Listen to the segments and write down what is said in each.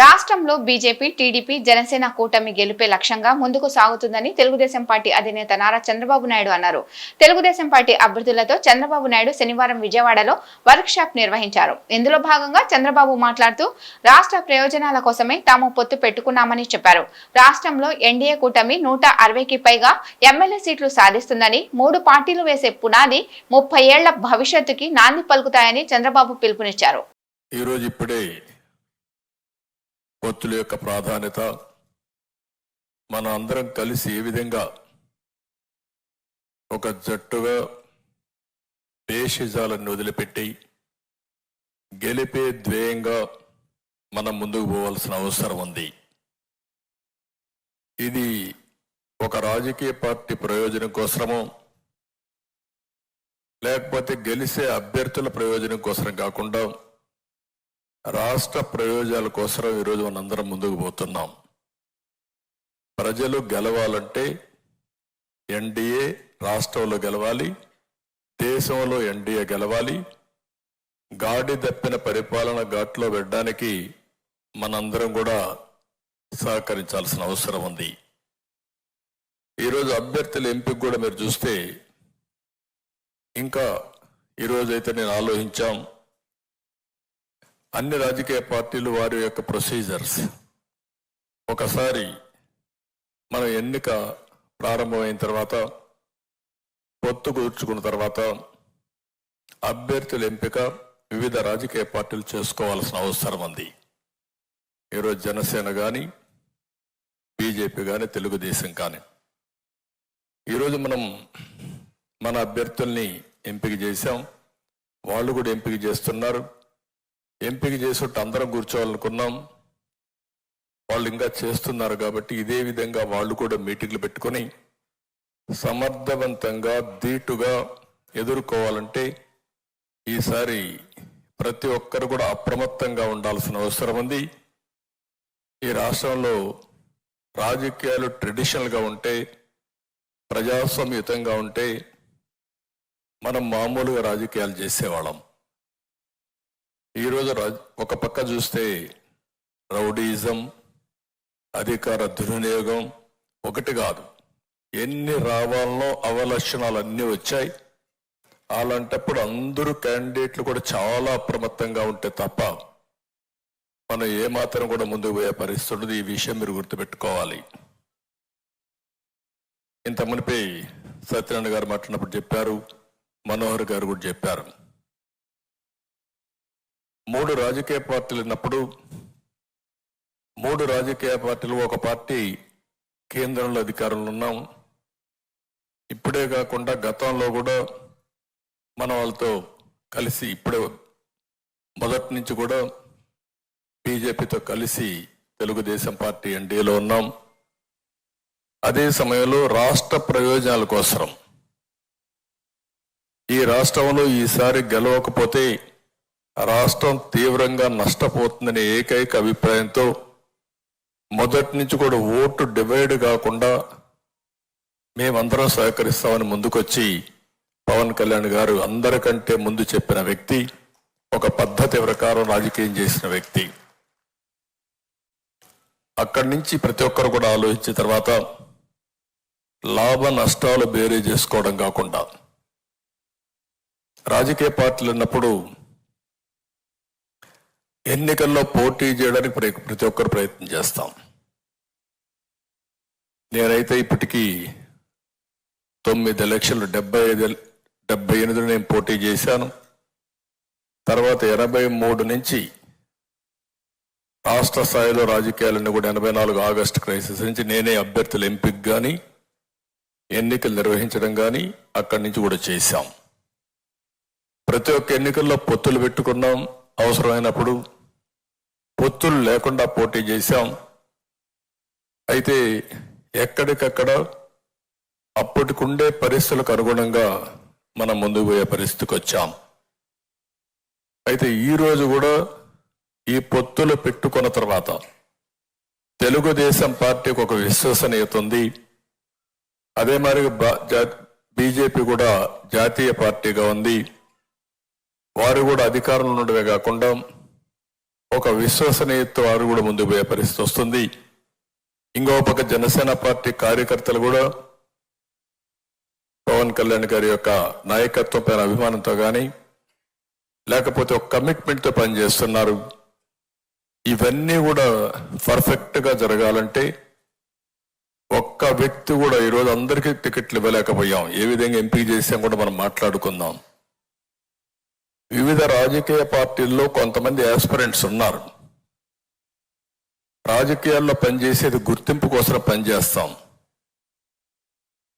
రాష్ట్రంలో BJP TDP Janasena కూటమి గెలుపే లక్ష్యంగా ముందుకు సాగుతుందని తెలుగుదేశం పార్టీ అధినేత నారా చంద్రబాబు నాయుడు అన్నారు. తెలుగుదేశం పార్టీ అభ్యర్థులతో చంద్రబాబు నాయుడు శనివారం విజయవాడలో వర్క్ షాప్ నిర్వహించారు. ఇందులో భాగంగా చంద్రబాబు మాట్లాడుతూ రాష్ట్ర ప్రయోజనాల కోసమే తాము పొత్తు పెట్టుకున్నామని చెప్పారు. రాష్ట్రంలో ఎన్డీఏ కూటమి నూట అరవైకి పైగా ఎమ్మెల్యే సీట్లు సాధిస్తుందని మూడు పార్టీలు వేసే పునాది ముప్పై ఏళ్ళ భవిష్యత్తుకి నాంది పలుకుతాయని చంద్రబాబు పిలుపునిచ్చారు. ఈరోజు ఇప్పుడే పొత్తుల యొక్క ప్రాధాన్యత మనం అందరం కలిసి ఏ విధంగా ఒక జట్టుగా దేశజాలను వదిలిపెట్టి గెలిపే ధ్యేయంగా మనం ముందుకు పోవాల్సిన అవసరం ఉంది. ఇది ఒక రాజకీయ పార్టీ ప్రయోజనం కోసమో లేకపోతే గెలిసే అభ్యర్థుల ప్రయోజనం కోసం కాకుండా రాష్ట్ర ప్రయోజనాల కోసం ఈరోజు మనందరం ముందుకు పోతున్నాం. ప్రజలు గెలవాలంటే ఎన్డీఏ రాష్ట్రంలో గెలవాలి దేశంలో ఎన్డీఏ గెలవాలి గాడి దప్పిన పరిపాలన ఘాట్లో పెట్టడానికి మనందరం కూడా సహకరించాల్సిన అవసరం ఉంది. ఈరోజు అభ్యర్థుల ఎంపిక కూడా మీరు చూస్తే ఇంకా ఈరోజైతే నేను ఆలోచించాం అన్ని రాజకీయ పార్టీలు వారి యొక్క ప్రొసీజర్స్ ఒకసారి మన ఎన్నిక ప్రారంభమైన తర్వాత పొత్తు కూర్చుకున్న తర్వాత అభ్యర్థుల ఎంపిక వివిధ రాజకీయ పార్టీలు చేసుకోవాల్సిన అవసరం ఉంది. ఈరోజు జనసేన కానీ బీజేపీ కానీ తెలుగుదేశం కానీ. ఈరోజు మనం మన అభ్యర్థుల్ని ఎంపిక చేశాం. వాళ్ళు కూడా ఎంపిక చేస్తున్నారు. ఎంపిక చేసేట్టు అందరం కూర్చోవాలనుకున్నాం. వాళ్ళు ఇంకా చేస్తున్నారు కాబట్టి ఇదే విధంగా వాళ్ళు కూడా మీటింగ్లు పెట్టుకొని సమర్థవంతంగా ధీటుగా ఎదుర్కోవాలంటే ఈసారి ప్రతి ఒక్కరు కూడా అప్రమత్తంగా ఉండాల్సిన అవసరం ఉంది. ఈ రాష్ట్రంలో రాజకీయాలు ట్రెడిషనల్గా ఉంటే ప్రజాస్వామ్యయుతంగా ఉంటే మనం మామూలుగా రాజకీయాలు చేసేవాళ్ళం. ఈరోజు రాజ్- ఒక పక్క చూస్తే రౌడీజం అధికార దుర్వినియోగం ఒకటి కాదు. ఎన్ని రావాలనో అవలక్షణాలు అన్నీ వచ్చాయి. అలాంటప్పుడు అందరూ క్యాండిడేట్లు కూడా చాలా అప్రమత్తంగా ఉంటే తప్ప మనం ఏమాత్రం కూడా ముందుకు పోయే పరిస్థితి ఉండదు. ఈ విషయం మీరు గుర్తుపెట్టుకోవాలి. ఇంత మునిపై సత్యనారాయణ గారు మాట్లాడినప్పుడు చెప్పారు మనోహర్ గారు కూడా చెప్పారు. మూడు రాజకీయ పార్టీలు ఉన్నప్పుడు మూడు రాజకీయ పార్టీలు ఒక పార్టీ కేంద్రంలో అధికారంలో ఉన్నాం. ఇప్పుడే కాకుండా గతంలో కూడా మన వాళ్ళతో కలిసి ఇప్పుడే మొదటి నుంచి కూడా బీజేపీతో కలిసి తెలుగుదేశం పార్టీ ఎన్డీఏలో ఉన్నాం. అదే సమయంలో రాష్ట్ర ప్రయోజనాల కోసం ఈ రాష్ట్రంలో ఈసారి గెలవకపోతే రాష్ట్రం తీవ్రంగా నష్టపోతుందనే ఏకైక అభిప్రాయంతో మొదటి నుంచి కూడా ఓటు డివైడ్ కాకుండా మేమందరం సహకరిస్తామని ముందుకొచ్చి పవన్ కళ్యాణ్ గారు అందరికంటే ముందు చెప్పిన వ్యక్తి ఒక పద్ధతి ప్రకారం రాజకీయం చేసిన వ్యక్తి. అక్కడి నుంచి ప్రతి ఒక్కరు కూడా ఆలోచించిన తర్వాత లాభ నష్టాలు బేరీ చేసుకోవడం కాకుండా రాజకీయ పార్టీలు ఉన్నప్పుడు ఎన్నికల్లో పోటీ చేయడానికి ప్ర- ప్రతి ఒక్కరు ప్రయత్నం చేస్తాం. నేనైతే ఇప్పటికీ తొమ్మిది ఎలక్షన్లు డెబ్బై ఐదు డెబ్బై ఎనిమిదిలో నేను పోటీ చేశాను. తర్వాత ఎనభై మూడు నుంచి రాష్ట్ర స్థాయిలో రాజకీయాలన్నీ కూడా ఎనభై నాలుగు ఆగస్టు క్రైసిస్ నుంచి నేనే అభ్యర్థుల ఎంపిక కానీ ఎన్నికలు నిర్వహించడం కానీ అక్కడి నుంచి కూడా చేశాం. ప్రతి ఒక్క ఎన్నికల్లో పొత్తులు పెట్టుకున్నాం. అవసరమైనప్పుడు పొత్తులు లేకుండా పోటీ చేశాం. అయితే ఎక్కడికక్కడ అప్పటికుండే పరిస్థితులకు అనుగుణంగా మనం ముందుకు పోయే పరిస్థితికి వచ్చాం. అయితే ఈరోజు కూడా ఈ పొత్తులు పెట్టుకున్న తర్వాత తెలుగుదేశం పార్టీకి ఒక విశ్వసనీయత ఉంది. అదే మరి బీజేపీ కూడా జాతీయ పార్టీగా ఉంది. వారు కూడా అధికారంలో ఉండడమే కాకుండా ఒక విశ్వసనీయత వారు కూడా ముందుకు పోయే పరిస్థితి వస్తుంది. ఇంకో పక్క జనసేన పార్టీ కార్యకర్తలు కూడా పవన్ కళ్యాణ్ గారి యొక్క నాయకత్వం పైన అభిమానంతో కానీ లేకపోతే ఒక కమిట్మెంట్తో పనిచేస్తున్నారు. ఇవన్నీ కూడా పర్ఫెక్ట్గా జరగాలంటే ఒక్క వ్యక్తి కూడా ఈరోజు అందరికీ టికెట్లు ఇవ్వలేకపోయాం. ఏ విధంగా ఎంపిక చేసాం కూడా మనం మాట్లాడుకుందాం. వివిధ రాజకీయ పార్టీల్లో కొంతమంది యాస్పిరెంట్స్ ఉన్నారు. రాజకీయాల్లో పనిచేసేది గుర్తింపు కోసం పనిచేస్తాం.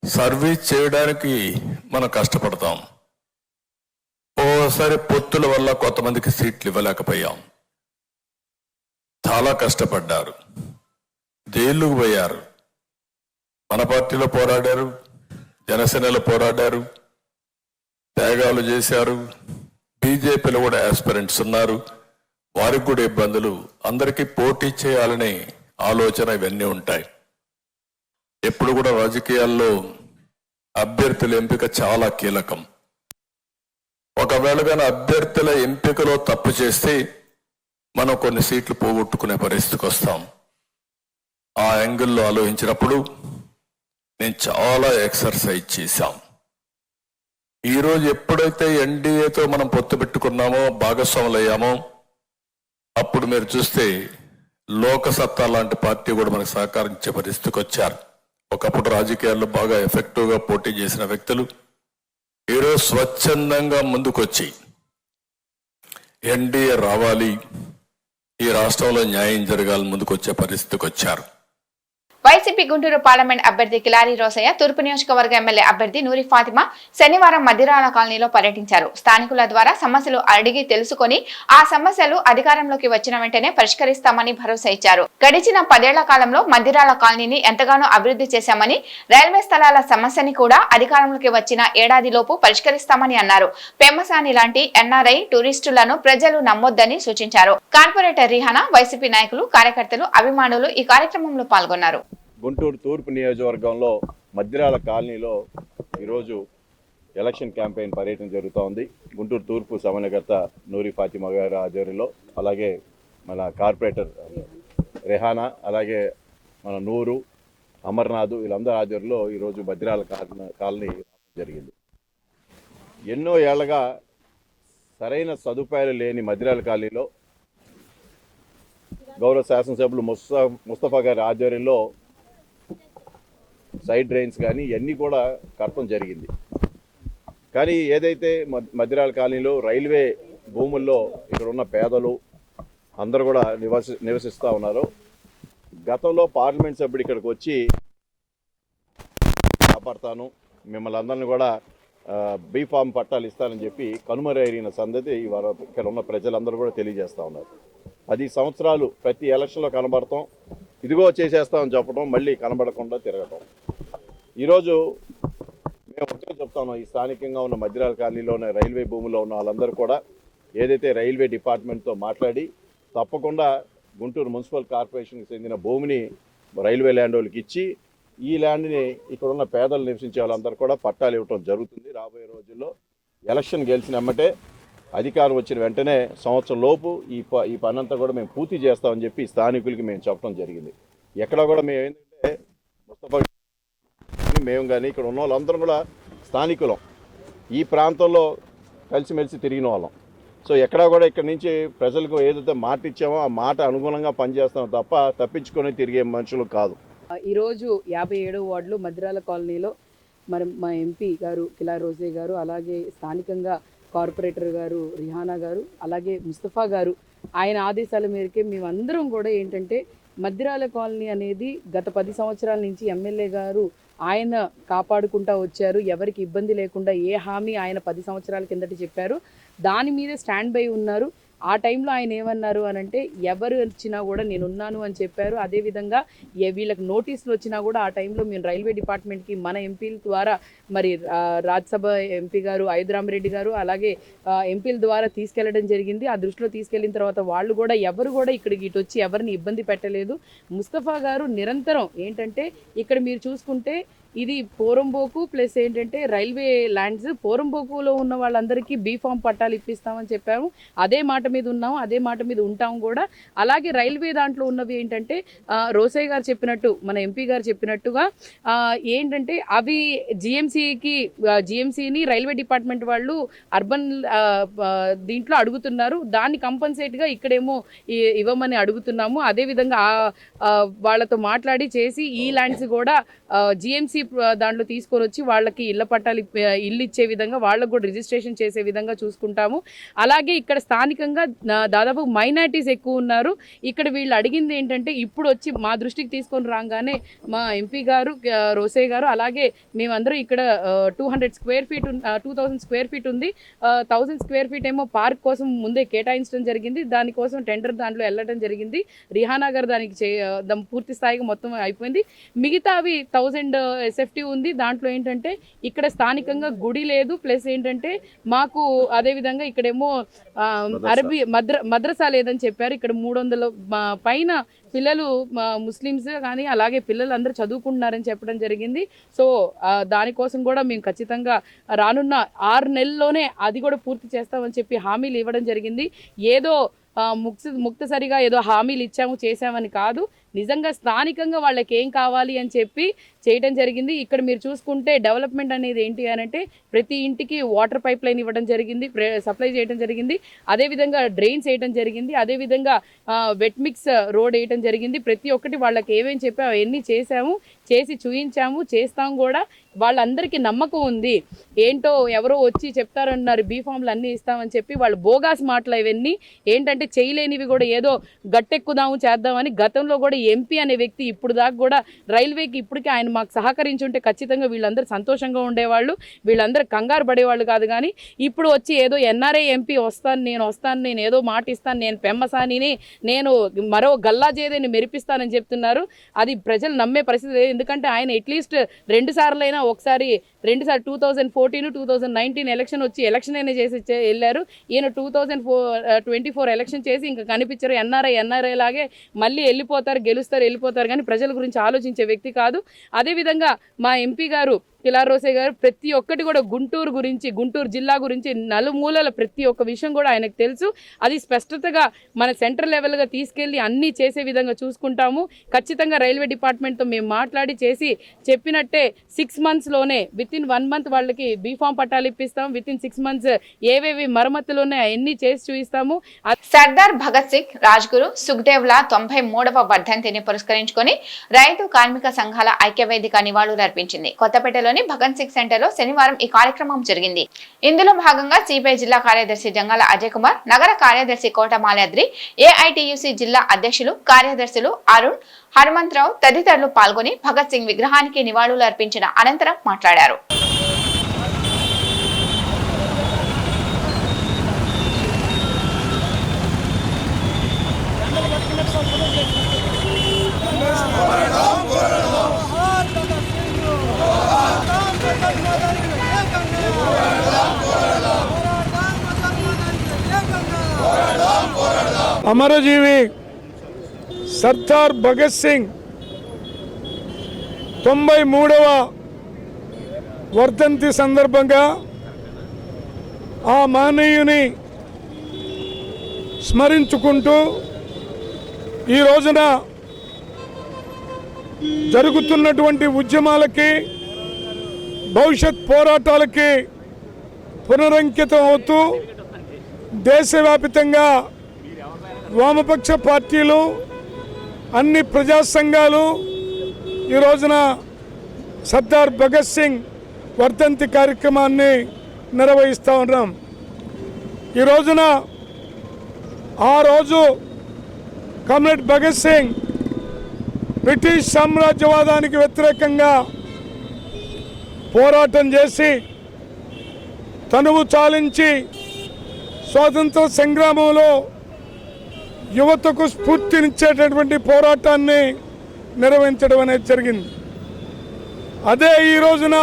సర్వీస్ చేయడానికి మనం కష్టపడతాం. ఓసారి పొత్తుల వల్ల కొంతమందికి సీట్లు ఇవ్వలేకపోయాం. చాలా కష్టపడ్డారు. జైలుకు పోయారు. మన పార్టీలో పోరాడారు. జనసేనలో పోరాడారు. త్యాగాలు చేశారు. బీజేపీలో కూడా ఆస్పిరెంట్స్ ఉన్నారు. వారికి కూడా ఇబ్బందులు. అందరికీ పోటీ చేయాలనే ఆలోచన ఇవన్నీ ఉంటాయి. ఎప్పుడు కూడా రాజకీయాల్లో అభ్యర్థుల ఎంపిక చాలా కీలకం. ఒకవేళ కానీ అభ్యర్థుల ఎంపికలో తప్పు చేస్తే మనం కొన్ని సీట్లు పోగొట్టుకునే పరిస్థితికి వస్తాం. ఆ యాంగిల్లో ఆలోచించినప్పుడు నేను చాలా ఎక్సర్సైజ్ చేశాం. ఈరోజు ఎప్పుడైతే ఎన్డీఏతో మనం పొత్తు పెట్టుకున్నామో భాగస్వాములయ్యామో అప్పుడు మీరు చూస్తే లోకసత్తా లాంటి పార్టీ కూడా మనకు సహకరించే పరిస్థితికి వచ్చారు. ఒకప్పుడు రాజకీయాల్లో బాగా ఎఫెక్టివ్గా పోటీ చేసిన వ్యక్తులు ఈరోజు స్వచ్ఛందంగా ముందుకొచ్చి ఎన్డీఏ రావాలి ఈ రాష్ట్రంలో న్యాయం జరగాలి ముందుకొచ్చే పరిస్థితికి వచ్చారు. వైసీపీ గుంటూరు పార్లమెంట్ అభ్యర్థి కిలారి రోసయ్య తూర్పు నియోజకవర్గ ఎమ్మెల్యే అభ్యర్థి నూరి ఫాతిమా శనివారం మధ్యరాల కాలనీలో పర్యటించారు. స్థానికుల ద్వారా సమస్యలు అడిగి తెలుసుకొని ఆ సమస్యలు అధికారంలోకి వచ్చిన వెంటనే పరిష్కరిస్తామని భరోసా ఇచ్చారు. గడిచిన పదేళ్ళ కాలంలో మధ్యరాల కాలనీని ఎంతగానో అభివృద్ధి చేశామని రైల్వే స్థలాల సమస్యని కూడా అధికారంలోకి వచ్చిన ఏడాదిలోపు పరిష్కరిస్తామని అన్నారు. పెమ్మసాని లాంటి ఎన్ఆర్ఐ టూరిస్టులను ప్రజలు నమ్మొద్దని సూచించారు. కార్పొరేటర్ రిహానా వైసీపీ నాయకులు కార్యకర్తలు అభిమానులు ఈ కార్యక్రమంలో పాల్గొన్నారు. గుంటూరు తూర్పు నియోజకవర్గంలో మద్దిరాల కాలనీలో ఈరోజు ఎలక్షన్ క్యాంపెయిన్ పర్యటన జరుగుతూ ఉంది. గుంటూరు తూర్పు సమన్వయకర్త నూరి ఫాతిమా గారి ఆధ్వర్యంలో అలాగే మన కార్పొరేటర్ రెహానా అలాగే మన నూరు అమర్నాథ్ వీళ్ళందరి ఆధ్వర్యంలో ఈరోజు బద్రాల కాలనీ కాలనీ జరిగింది. ఎన్నో ఏళ్ళగా సరైన సదుపాయాలు లేని మద్రాల కాలనీలో గౌరవ శాసనసభ్యులు ముస్తా ముస్తఫా గారి ఆధ్వర్యంలో సైడ్ డ్రైన్స్ కానీ ఇవన్నీ కూడా కట్టడం జరిగింది. కానీ ఏదైతే మధ్యరాల కాలనీలో రైల్వే భూముల్లో ఇక్కడ ఉన్న పేదలు అందరూ కూడా నివసి నివసిస్తూ ఉన్నారు. గతంలో పార్లమెంట్ సభ్యుడు ఇక్కడికి వచ్చి కాపాడతాను మిమ్మల్ని అందరిని కూడా బీఫామ్ పట్టాలు ఇస్తానని చెప్పి కనుమరైన సందతి ఇవాళ ఇక్కడ ఉన్న ప్రజలందరూ కూడా తెలియజేస్తూ ఉన్నారు. పది సంవత్సరాలు ప్రతి ఎలక్షన్లో కనబడతాం ఇదిగో చేసేస్తామని చెప్పడం మళ్ళీ కనబడకుండా తిరగటం. ఈరోజు మేము ఒకటే చెప్తాను ఈ స్థానికంగా ఉన్న మధ్యరాల కాలనీలో ఉన్న రైల్వే భూమిలో ఉన్న వాళ్ళందరూ కూడా ఏదైతే రైల్వే డిపార్ట్మెంట్తో మాట్లాడి తప్పకుండా గుంటూరు మున్సిపల్ కార్పొరేషన్కి చెందిన భూమిని రైల్వే ల్యాండ్ వాళ్ళకి ఇచ్చి ఈ ల్యాండ్ని ఇక్కడ ఉన్న పేదలు నివసించే వాళ్ళందరూ కూడా పట్టాలు ఇవ్వటం జరుగుతుంది రాబోయే రోజుల్లో. ఎలక్షన్ గెలిచిన వెంబటే అధికారం వచ్చిన వెంటనే సంవత్సరం లోపు ఈ ప ఈ పనంతా కూడా మేము పూర్తి చేస్తామని చెప్పి స్థానికులకి మేము చెప్పడం జరిగింది. ఎక్కడ కూడా మేము ఏంటంటే మేము కానీ ఇక్కడ ఉన్న వాళ్ళందరం కూడా స్థానికులం. ఈ ప్రాంతంలో కలిసిమెలిసి తిరిగిన వాళ్ళం. సో ఎక్కడా కూడా ఇక్కడ నుంచి ప్రజలకు ఏదైతే మాట ఇచ్చామో ఆ మాట అనుగుణంగా పనిచేస్తాం తప్ప తప్పించుకొని తిరిగే మనుషులు కాదు. ఈరోజు యాభై ఏడవ వార్డులో మద్రాల కాలనీలో మరి మా ఎంపీ గారు కిలా రోజే గారు అలాగే స్థానికంగా కార్పొరేటర్ గారు రిహానా గారు అలాగే ముస్తఫా గారు ఆయన ఆదేశాల మేరకే మేమందరం కూడా ఏంటంటే మద్దిరాల కాలనీ అనేది గత పది సంవత్సరాల నుంచి ఎమ్మెల్యే గారు ఆయన కాపాడుకుంటా వచ్చారు. ఎవరికి ఇబ్బంది లేకుండా ఏ హామీ ఆయన పది సంవత్సరాల కిందట చెప్పారు. దాని మీద స్టాండ్ బై ఉన్నారు. ఆ టైంలో ఆయన ఏమన్నారు అని అంటే ఎవరు వచ్చినా కూడా నేను ఉన్నాను అని చెప్పారు. అదేవిధంగా ఏ వీళ్ళకి నోటీసులు వచ్చినా కూడా ఆ టైంలో మేము రైల్వే డిపార్ట్మెంట్కి మన ఎంపీల ద్వారా మరి రాజ్యసభ ఎంపీ గారు ఐదురామరెడ్డి గారు అలాగే ఎంపీల ద్వారా తీసుకెళ్ళడం జరిగింది. ఆ దృష్టిలో తీసుకెళ్ళిన తర్వాత వాళ్ళు కూడా ఎవరు కూడా ఇక్కడికి ఇటు వచ్చి ఎవరిని ఇబ్బంది పెట్టలేదు. ముస్తఫా గారు నిరంతరం ఏంటంటే ఇక్కడ మీరు చూసుకుంటే ఇది పోరంబోకు ప్లస్ ఏంటంటే రైల్వే ల్యాండ్స్. పోరంబోకులో ఉన్న వాళ్ళందరికీ బీ ఫామ్ పట్టాలు ఇప్పిస్తామని చెప్పాము. అదే మాట మీద ఉన్నాము అదే మాట మీద ఉంటాము కూడా. అలాగే రైల్వే దాంట్లో ఉన్నవి ఏంటంటే రోసయ్య గారు చెప్పినట్టు మన ఎంపీ గారు చెప్పినట్టుగా ఏంటంటే అవి జిఎంసీకి జిఎంసీని రైల్వే డిపార్ట్మెంట్ వాళ్ళు అర్బన్ దీంట్లో అడుగుతున్నారు. దాన్ని కంపన్సేట్గా ఇక్కడేమో ఇవ్వమని అడుగుతున్నాము. అదేవిధంగా వాళ్ళతో మాట్లాడి చేసి ఈ ల్యాండ్స్ కూడా జిఎంసీ దాంట్లో తీసుకొని వచ్చి వాళ్ళకి ఇళ్ళ పట్టాలు ఇల్లు ఇచ్చే విధంగా వాళ్ళకు కూడా రిజిస్ట్రేషన్ చేసే విధంగా చూసుకుంటాము. అలాగే ఇక్కడ స్థానికంగా దాదాపు మైనార్టీస్ ఎక్కువ ఉన్నారు. ఇక్కడ వీళ్ళు అడిగింది ఏంటంటే ఇప్పుడు వచ్చి మా దృష్టికి తీసుకొని రాగానే మా ఎంపీ గారు రోసే గారు అలాగే మేమందరూ ఇక్కడ two hundred square feet two thousand square feet ఉంది. థౌసండ్ స్క్వేర్ ఫీట్ ఏమో పార్క్ కోసం ముందే కేటాయించడం జరిగింది. దానికోసం టెండర్ దాంట్లో వెళ్ళడం జరిగింది. రిహానా గారు దానికి చే పూర్తి స్థాయిగా మొత్తం అయిపోయింది. మిగతా అవి థౌజండ్ ఎస్ఎఫ్టీ ఉంది. దాంట్లో ఏంటంటే ఇక్కడ స్థానికంగా గుడి లేదు. ప్లస్ ఏంటంటే మాకు అదేవిధంగా ఇక్కడేమో అరబీ మద్ర మద్రసా లేదని చెప్పారు. ఇక్కడ మూడు వందల పైన పిల్లలు ముస్లిమ్స్ కానీ అలాగే పిల్లలు అందరూ చదువుకుంటున్నారని చెప్పడం జరిగింది. సో దానికోసం కూడా మేము ఖచ్చితంగా రానున్న ఆరు నెలల్లోనే అది కూడా పూర్తి చేస్తామని చెప్పి హామీలు ఇవ్వడం జరిగింది. ఏదో ముక్త ముక్తసరిగా ఏదో హామీలు ఇచ్చాము చేసామని కాదు. నిజంగా స్థానికంగా వాళ్ళకి ఏం కావాలి అని చెప్పి చేయడం జరిగింది. ఇక్కడ మీరు చూసుకుంటే డెవలప్మెంట్ అనేది ఏంటి అని అంటే ప్రతి ఇంటికి వాటర్ పైప్ లైన్ ఇవ్వడం జరిగింది సప్లై చేయడం జరిగింది. అదేవిధంగా డ్రైన్స్ వేయడం జరిగింది. అదేవిధంగా వెట్ మిక్స్ రోడ్ వేయడం జరిగింది. ప్రతి ఒక్కటి వాళ్ళకి ఏమేమి చెప్పాము అవన్నీ చేసాము చేసి చూయించాము చేస్తాం కూడా. వాళ్ళందరికీ నమ్మకం ఉంది. ఏంటో ఎవరో వచ్చి చెప్తారన్నారు బీఫామ్లు అన్నీ ఇస్తామని చెప్పి వాళ్ళు బోగాస్ మాటలు ఇవన్నీ ఏంటంటే చేయలేనివి కూడా ఏదో గట్టెక్కుదాము చేద్దామని గతంలో కూడా ఎంపీ అనే వ్యక్తి ఇప్పుడు దాకా కూడా రైల్వేకి ఇప్పటికే ఆయన మాకు సహకరించుంటే ఖచ్చితంగా వీళ్ళందరూ సంతోషంగా ఉండేవాళ్ళు వీళ్ళందరూ కంగారు పడేవాళ్ళు కాదు కానీ ఇప్పుడు వచ్చి ఏదో ఎన్ఆర్ఐ ఎంపీ వస్తాను నేను వస్తాను నేను ఏదో మాట ఇస్తాను నేను పెమ్మసానిని నేను మరో గల్లా చేదేని మెరిపిస్తానని చెప్తున్నారు. అది ప్రజలు నమ్మే పరిస్థితి ఎందుకంటే ఆయన అట్లీస్ట్ రెండు సార్లైనా ఒకసారి రెండు సార్లు two thousand fourteen two thousand nineteen election వచ్చి ఎలక్షన్ అయినా చేసి వెళ్ళారు. ఈయన two thousand four twenty four election చేసి ఇంకా కనిపించరు. ఎన్ఆర్ఐ ఎన్ఆర్ఐ లాగే మళ్ళీ వెళ్ళిపోతారు గెలుస్తారు వెళ్ళిపోతారు. కానీ ప్రజల గురించి ఆలోచించే వ్యక్తి కాదు. అదేవిధంగా మా ఎంపీ గారు కిలార్ రోసే గారు ప్రతి ఒక్కటి కూడా గుంటూరు గురించి గుంటూరు జిల్లా గురించి నలుమూలల ప్రతి ఒక్క విషయం కూడా ఆయనకు తెలుసు. అది స్పష్టతగా మన సెంట్రల్ లెవెల్గా తీసుకెళ్ళి అన్నీ చేసే విధంగా చూసుకుంటాము. ఖచ్చితంగా రైల్వే డిపార్ట్మెంట్తో మేము మాట్లాడి చేసి చెప్పినట్టే సిక్స్ మంత్స్లోనే విత్ ఇన్ వన్ మంత్ వాళ్ళకి బీఫామ్ పట్టాలు ఇప్పిస్తాం. విత్ ఇన్ సిక్స్ మంత్స్ ఏవేవి మరమ్మతులు ఉన్నాయో అవన్నీ చేసి చూపిస్తాము. సర్దార్ భగత్ సింగ్ రాజ్గురు లా తొంభై మూడవ వర్ధంతిని పురస్కరించుకొని రైతు కార్మిక సంఘాల ఐక్యవేదిక నివాళులు అర్పించింది కొత్తపేటలో కొత్తపేటలోని భగత్ సింగ్ సెంటర్లో శనివారం ఈ కార్యక్రమం జరిగింది. ఇందులో భాగంగా సిపిఐ జిల్లా కార్యదర్శి జంగాల అజయ్ కుమార్ నగర కార్యదర్శి కోట మాలాద్రి ఏఐటియుసి జిల్లా అధ్యక్షులు కార్యదర్శులు అరుణ్ హనుమంతరావు తదితరులు పాల్గొని భగత్ సింగ్ విగ్రహానికి నివాళులు అర్పించిన అనంతరం మాట్లాడారు. అమరజీవి సర్దార్ భగత్ సింగ్ తొంభై మూడవ వర్ధంతి సందర్భంగా ఆ మానవీయుని స్మరించుకుంటూ ఈ రోజున జరుగుతున్నటువంటి ఉద్యమాలకి భవిష్యత్ పోరాటాలకి పునరంకితం అవుతూ దేశవ్యాపితంగా వామపక్ష పార్టీలు అన్ని ప్రజా సంఘాలు ఈ రోజున సర్దార్ భగత్ సింగ్ వర్ధంతి కార్యక్రమాన్ని నిర్వహిస్తూ ఉన్నాం. ఈ రోజున ఆ రోజు కమ్రేడ్ భగత్ సింగ్ బ్రిటిష్ సామ్రాజ్యవాదానికి వ్యతిరేకంగా పోరాటం చేసి తనువు చాలించి స్వాతంత్ర సంగ్రామంలో యువతకు స్ఫూర్తినిచ్చేటటువంటి పోరాటాన్ని నిర్వహించడం అనేది జరిగింది. అదే ఈ రోజున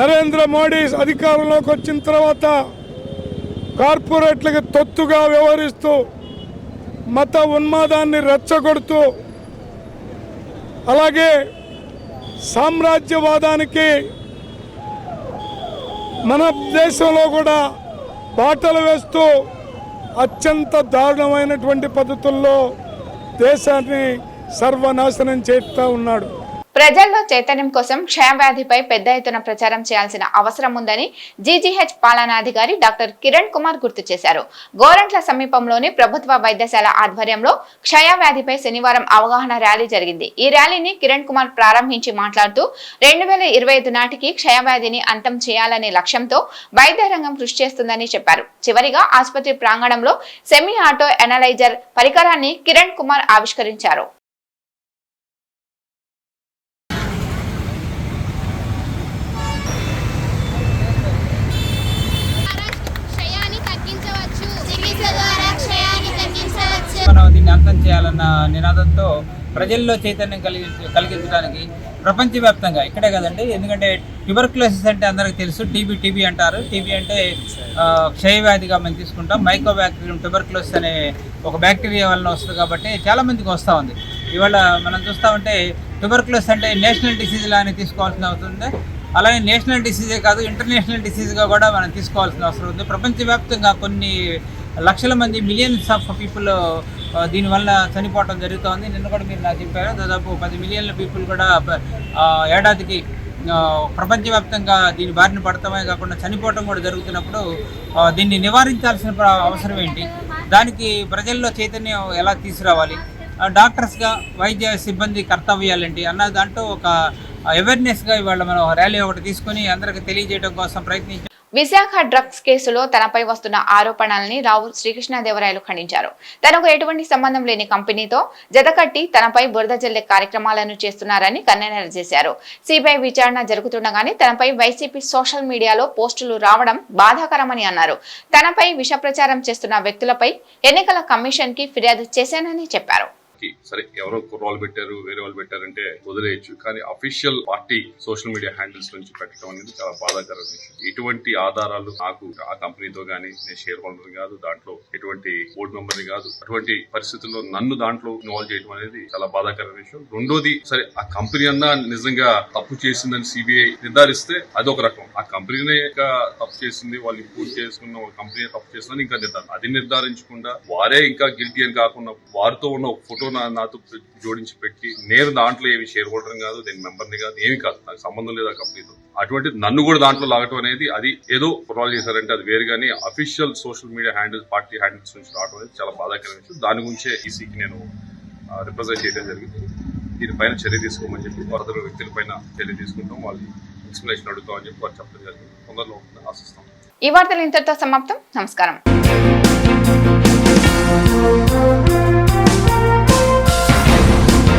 నరేంద్ర మోడీ అధికారంలోకి వచ్చిన తర్వాత కార్పొరేట్లకు తొత్తుగా వ్యవహరిస్తూ మత ఉన్మాదాన్ని రెచ్చగొడుతూ అలాగే సామ్రాజ్యవాదానికి మన దేశంలో కూడా బాటలు వేస్తూ అత్యంత దారుణమైనటువంటి పద్ధతుల్లో దేశాన్ని సర్వనాశనం చేస్తూ ఉన్నాడు. ప్రజల్లో చైతన్యం కోసం క్షయవ్యాధిపై పెద్ద ఎత్తున ప్రచారం చేయాల్సిన అవసరం ఉందని జీజీహెచ్ పాలనాధికారి డాక్టర్ కిరణ్ కుమార్ గుర్తు చేశారు. గోరంట్ల సమీపంలోని ప్రభుత్వ వైద్యశాల ఆధ్వర్యంలో క్షయవ్యాధిపై శనివారం అవగాహన ర్యాలీ జరిగింది. ఈ ర్యాలీని కిరణ్ కుమార్ ప్రారంభించి మాట్లాడుతూ రెండు వేల ఇరవై ఐదు నాటికి క్షయవ్యాధిని అంతం చేయాలనే లక్ష్యంతో వైద్య రంగం కృషి చేస్తుందని చెప్పారు. చివరిగా ఆసుపత్రి ప్రాంగణంలో సెమీ ఆటో ఎనలైజర్ పరికరాన్ని కిరణ్ కుమార్ ఆవిష్కరించారు. మనం దీన్ని అంతం చేయాలన్న నినాదంతో ప్రజల్లో చైతన్యం కలిగి కలిగించడానికి ప్రపంచవ్యాప్తంగా ఇక్కడే కదండి. ఎందుకంటే ట్యూబర్క్లోసిస్ అంటే అందరికీ తెలుసు. టీబీ టీబీ అంటారు. టీబీ అంటే క్షయవ్యాధిగా మనం తీసుకుంటాం. మైకో బ్యాక్టీరియం ట్యూబర్క్లోసిస్ అనే ఒక బ్యాక్టీరియా వలన వస్తుంది కాబట్టి చాలామందికి వస్తూ ఉంది. ఇవాళ మనం చూస్తామంటే ట్యూబర్క్లోసిస్ అంటే నేషనల్ డిసీజ్ లానే తీసుకోవాల్సిన అవుతుంది అలాగే నేషనల్ డిసీజే కాదు ఇంటర్నేషనల్ డిసీజ్గా కూడా మనం తీసుకోవాల్సిన అవసరం ఉంది. ప్రపంచవ్యాప్తంగా కొన్ని లక్షల మంది మిలియన్స్ ఆఫ్ పీపుల్ దీనివల్ల చనిపోవటం జరుగుతోంది. నిన్న కూడా మీరు నాకు చెప్పారు. దాదాపు పది మిలియన్ల పీపుల్ కూడా ఏడాదికి ప్రపంచవ్యాప్తంగా దీని బారిన పడటమే కాకుండా చనిపోవటం కూడా జరుగుతున్నప్పుడు దీన్ని నివారించాల్సిన ప్ర- అవసరం ఏంటి? దానికి ప్రజల్లో చైతన్యం ఎలా తీసుకురావాలి? డాక్టర్స్గా వైద్య సిబ్బంది కర్తవ్యాలేంటి అన్న దాంట్లో ఒక అవేర్నెస్గా ఇవాళ మనం ర్యాలీ ఒకటి తీసుకొని అందరికి తెలియజేయడం కోసం ప్రయత్నించాం విశాఖ డ్రగ్స్ కేసులో తనపై వస్తున్న ఆరోపణల్ని రావు శ్రీకృష్ణదేవరాయలు ఖండించారు. తనకు ఎటువంటి సంబంధం లేని కంపెనీతో జతకట్టి తనపై బురద జల్లే కార్యక్రమాలను చేస్తున్నారని కన్నెనర చేశారు. సిబిఐ విచారణ జరుగుతుండగానే తనపై వైసీపీ సోషల్ మీడియాలో పోస్టులు రావడం బాధాకరమని అన్నారు. తనపై విష ప్రచారం చేస్తున్న వ్యక్తులపై ఎన్నికల కమిషన్కి ఫిర్యాదు చేశానని చెప్పారు. పార్టీ సరే ఎవరో కుర్రాలు పెట్టారు వేరే వాళ్ళు పెట్టారంటే వదిలేయచ్చు. కానీ official party social media handles నుంచి పెట్టడం అనేది చాలా బాధాకరం విషయం. ఎటువంటి ఆధారాలు నాకు ఆ కంపెనీతో గానీ నేను షేర్ హోల్డర్ కాదు దాంట్లో ఎటువంటి బోర్డు మెంబర్ కాదు. అటువంటి పరిస్థితుల్లో నన్ను దాంట్లో ఇన్వాల్వ్ చేయడం అనేది చాలా బాధాకర విషయం. రెండోది సరే ఆ కంపెనీ అన్నా నిజంగా తప్పు చేసిందని సిబిఐ నిర్ధారిస్తే అదొక రకం. ఆ కంపెనీనే తప్పు చేసింది వాళ్ళు ఇంపోర్ట్ చేసుకున్న కంపెనీ తప్పు చేసిందని ఇంకా నిర్ధారణ. అది నిర్ధారించకుండా వారే ఇంకా గిల్టీ అని కాకుండా వారితో ఉన్న ఫోటో నా నాతో జోడించి పెట్టి నేను దాంట్లో ఏమి షేర్ హోల్డర్ కాదు నేను మెంబర్ని కాదు ఏమి కాదు. నాకు సంబంధం లేదు ఆ కంపెనీతో అటువంటి నన్ను కూడా దాంట్లో లాగటం అనేది అది ఏదో కుర్రాలు చేశారంటే అది వేరు కానీ official social media handles party handles నుంచి రావడం అనేది చాలా బాధాకరమైన విషయం. దాని గురించే ఈసీకి నేను రిప్రజెంట్ చేయడం జరిగింది. దీనిపైన చర్య తీసుకోమని చెప్పి వరదల వ్యక్తులపైన చర్య తీసుకుంటాం. వాళ్ళు ఎక్స్ప్లెనేషన్ అడుగుతామని చెప్పి వారు చెప్పడం జరిగింది. తొందరలో ఆశిస్తాం ఈ వార్తలు ఇంతటితో సమాప్తం. నమస్కారం.